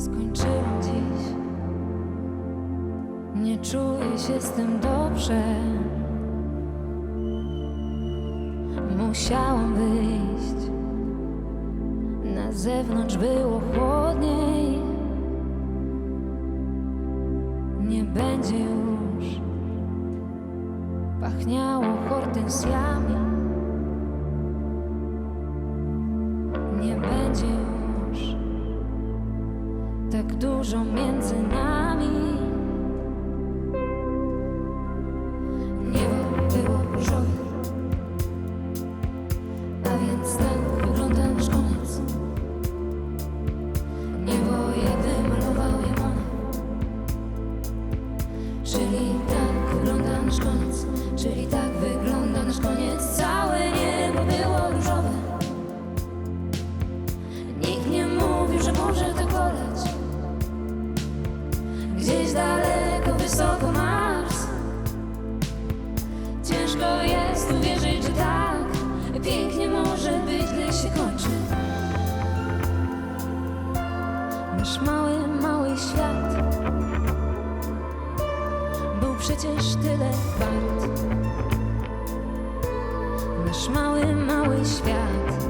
Skończyłam dziś. Nie czuję się z tym dobrze. Musiałam wyjść. Na zewnątrz było chłodniej. Nie będzie już pachniało hortensjami. Dużo między nami. Niebo było różowe, a więc tak wygląda nasz koniec. Niebo je on. Czyli tak wygląda nasz koniec, czyli tak Nasz mały, mały świat był przecież tyle wart. Nasz mały, mały świat.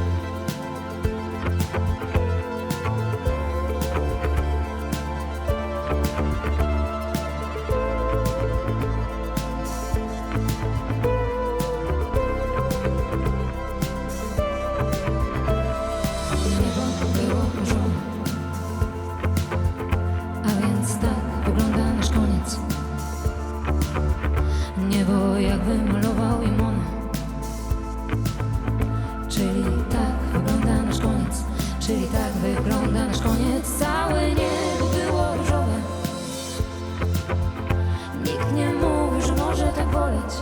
boleć.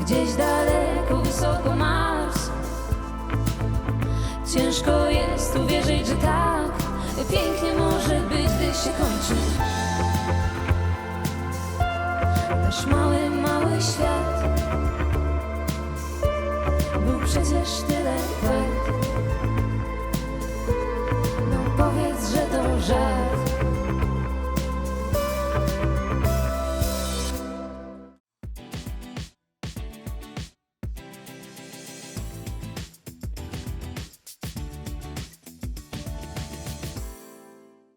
Gdzieś daleko, wysoko Mars. Ciężko